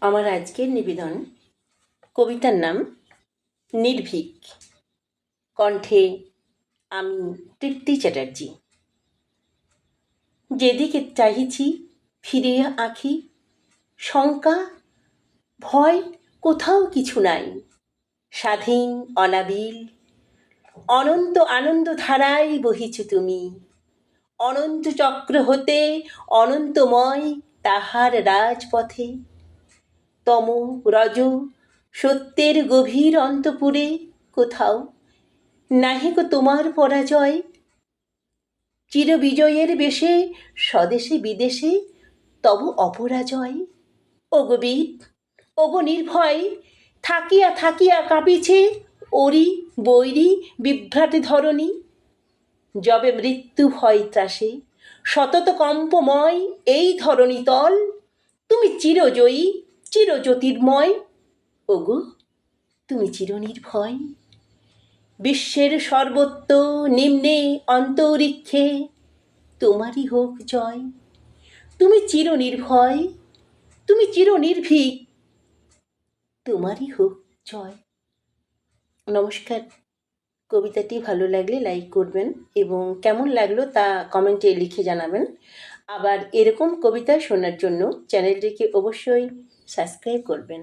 আমার আজকের নিবেদন কবিতার নাম নির্ভীক। কণ্ঠে আমি তৃপ্তি চ্যাটার্জি। যেদিকে চাহিছি ফিরে আঁখি, শঙ্কা, ভয় কোথাও কিছু নাই। স্বাধীন, অনাবিল, অনন্ত আনন্দ ধারায় বহিছ তুমি। অনন্ত চক্র হতে অনন্তময় তাহার রাজপথে তম রজ, সত্যের গভীর অন্তপুরে কোথাও? নাহিক তোমার পরাজয়? চিরবিজয়ের বেশে, স্বদেশে বিদেশে তব অপরাজয়? বীর ওগো নির্ভয়, থাকিয়া থাকিয়া কাঁপিছে ওরি বৈরি বিভ্রাট ধরণী। যবে মৃত্যু ভয় ত্রাসে, সতত কম্পময় এই ধরণী তল, তুমি চিরজয়ী চিরজ্যোতির্ময়। ওগো, তুমি চিরনির্ভয়। বিশ্বের সর্বত্র নিম্নে অন্তরিক্ষে তোমারই হোক জয়। তুমি চিরনির্ভয়, তুমি চিরনির্ভীক, তোমারই হোক জয়। নমস্কার। কবিতাটি ভালো লাগলে লাইক করবেন এবং কেমন লাগল তা কমেন্টে লিখে জানাবেন। আবার এরকম কবিতা শোনার জন্য চ্যানেলটিকে অবশ্যই সাবস্ক্রাইব করবেন।